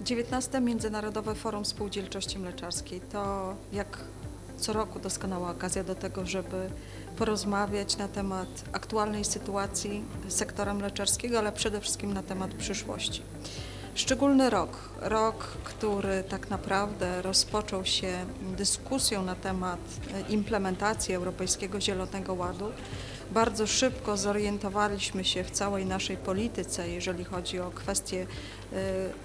19. Międzynarodowe Forum Spółdzielczości Mleczarskiej to jak co roku doskonała okazja do tego, żeby porozmawiać na temat aktualnej sytuacji sektora mleczarskiego, ale przede wszystkim na temat przyszłości. Szczególny rok, rok, który tak naprawdę rozpoczął się dyskusją na temat implementacji Europejskiego Zielonego Ładu. Bardzo szybko zorientowaliśmy się w całej naszej polityce, jeżeli chodzi o kwestie e,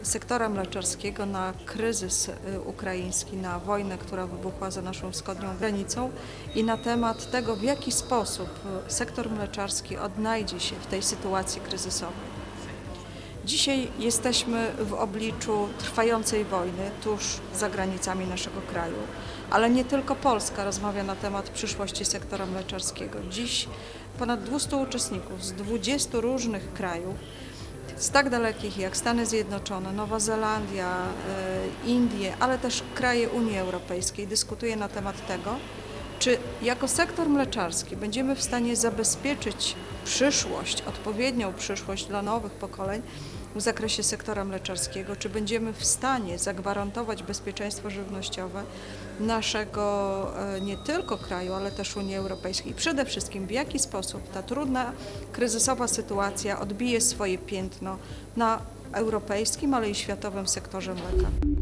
sektora mleczarskiego, na kryzys e, ukraiński, na wojnę, która wybuchła za naszą wschodnią granicą i na temat tego, w jaki sposób e, sektor mleczarski odnajdzie się w tej sytuacji kryzysowej. Dzisiaj jesteśmy w obliczu trwającej wojny tuż za granicami naszego kraju, ale nie tylko Polska rozmawia na temat przyszłości sektora mleczarskiego. Dziś ponad 200 uczestników z 20 różnych krajów, z tak dalekich jak Stany Zjednoczone, Nowa Zelandia, e, Indie, ale też kraje Unii Europejskiej dyskutuje na temat tego, czy jako sektor mleczarski będziemy w stanie zabezpieczyć przyszłość, odpowiednią przyszłość dla nowych pokoleń w zakresie sektora mleczarskiego? Czy będziemy w stanie zagwarantować bezpieczeństwo żywnościowe naszego e, nie tylko kraju, ale też Unii Europejskiej? Przede wszystkim w jaki sposób ta trudna, kryzysowa sytuacja odbije swoje piętno na europejskim, ale i światowym sektorze mleka?